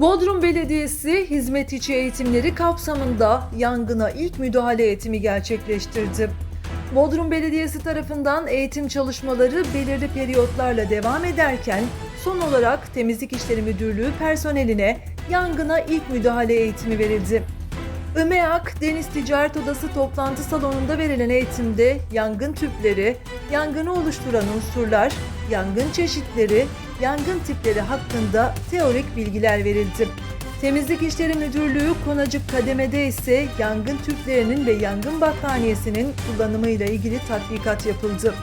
Bodrum Belediyesi hizmet içi eğitimleri kapsamında yangına ilk müdahale eğitimi gerçekleştirdi. Bodrum Belediyesi tarafından eğitim çalışmaları belirli periyotlarla devam ederken son olarak Temizlik İşleri Müdürlüğü personeline yangına ilk müdahale eğitimi verildi. ÖMEAK Deniz Ticaret Odası toplantı salonunda verilen eğitimde yangın tüpleri, yangını oluşturan unsurlar, yangın çeşitleri, yangın tipleri hakkında teorik bilgiler verildi. Temizlik İşleri Müdürlüğü Konacık Kademe'de ise yangın tüplerinin ve yangın battaniyesinin kullanımıyla ilgili tatbikat yapıldı.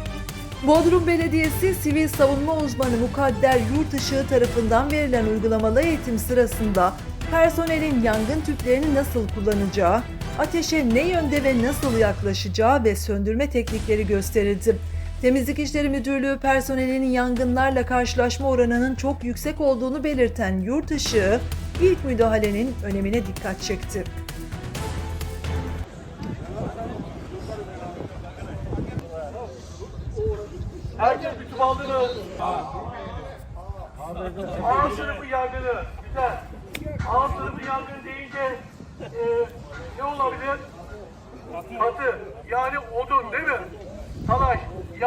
Bodrum Belediyesi Sivil Savunma Uzmanı Mukadder Yurtışığı tarafından verilen uygulamalı eğitim sırasında personelin yangın tüplerini nasıl kullanacağı, ateşe ne yönde ve nasıl yaklaşacağı ve söndürme teknikleri gösterildi. Temizlik İşleri Müdürlüğü personelinin yangınlarla karşılaşma oranının çok yüksek olduğunu belirten Yurtışığı, ilk müdahalenin önemine dikkat çekti. Herkes bir tüp aldı mı? A sınıfı yangını. Güzel. A sınıfı yangını deyince e, ne olabilir? Atı. Yani odun değil mi?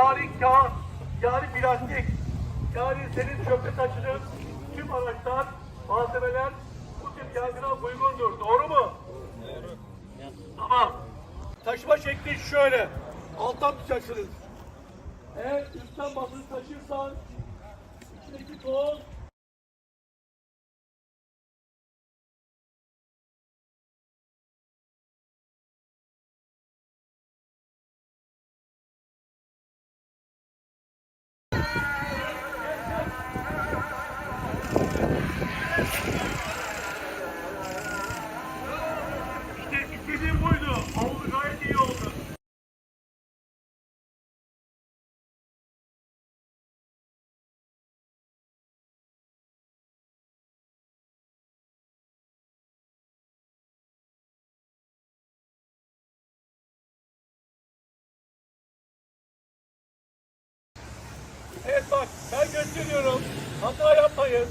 Yani kağıt. Yani plastik. Yani senin çöpe taşıdığın tüm araçlar, malzemeler bu tip yangına uygundur. Doğru mu? Tamam. Taşıma şekli şöyle. Alttan tutacaksınız. Eğer üstten basılı taşırsan içindeki toz Evet bak ben gösteriyorum. Hata yapmayın.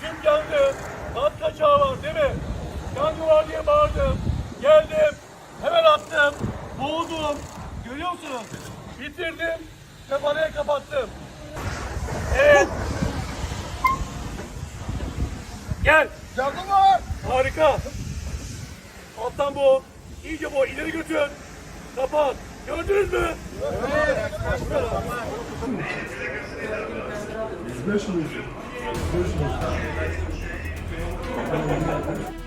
Tüm yandı. Kat kaçağı var değil mi? Yangın var diye bağırdım. Geldim. Hemen attım. Boğuldum. Görüyor musunuz? Bitirdim. Ve parayı kapattım. Evet. Gel. Yardım var. Harika. Alttan boğ. İyice boğ. İleri götür. Kapat. Gördünüz mü? 105 mi? 105 mi?